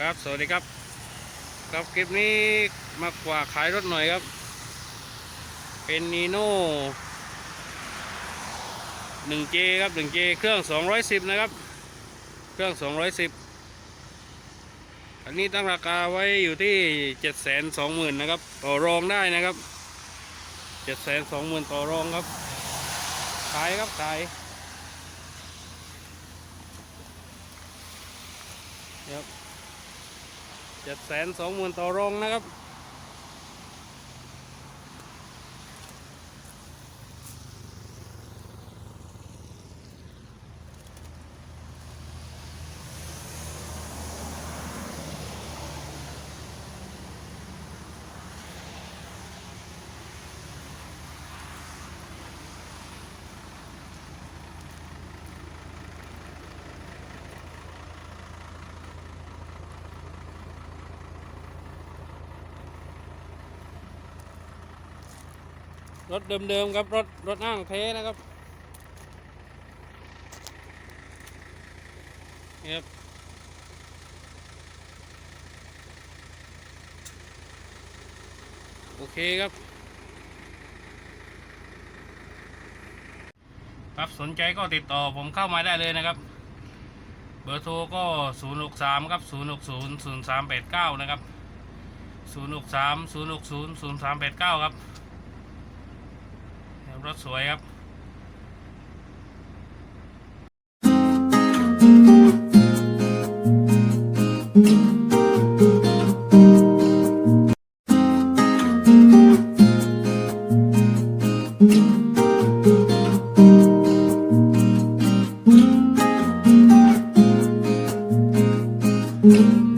ครับสวัสดีครับครับคลิปนี้มากว่าขายรถหน่อยครับ เป็นนีโน่ 1J ครับ 1J เจเครื่อง210นะครับ เครื่อง210อันนี้ตั้งราคาไว้อยู่ที่720,000นสองหมื่นนะครับ ต่อรองได้นะครับ720,000ต่อรองครับ ขายครับขายครับ เจ็ดแสนสองหมื่นต่อรองนะครับ รถเดิมๆครับ รถรถอ้างเทนะครับนี่ครับโอเคครับ ครับสนใจก็ติดต่อผมเข้ามาได้เลยนะครับ เบอร์โทรก็ 063 ครับ 060 0389 นะครับ 063 060 0389 ครับ รถสวยครับ Thank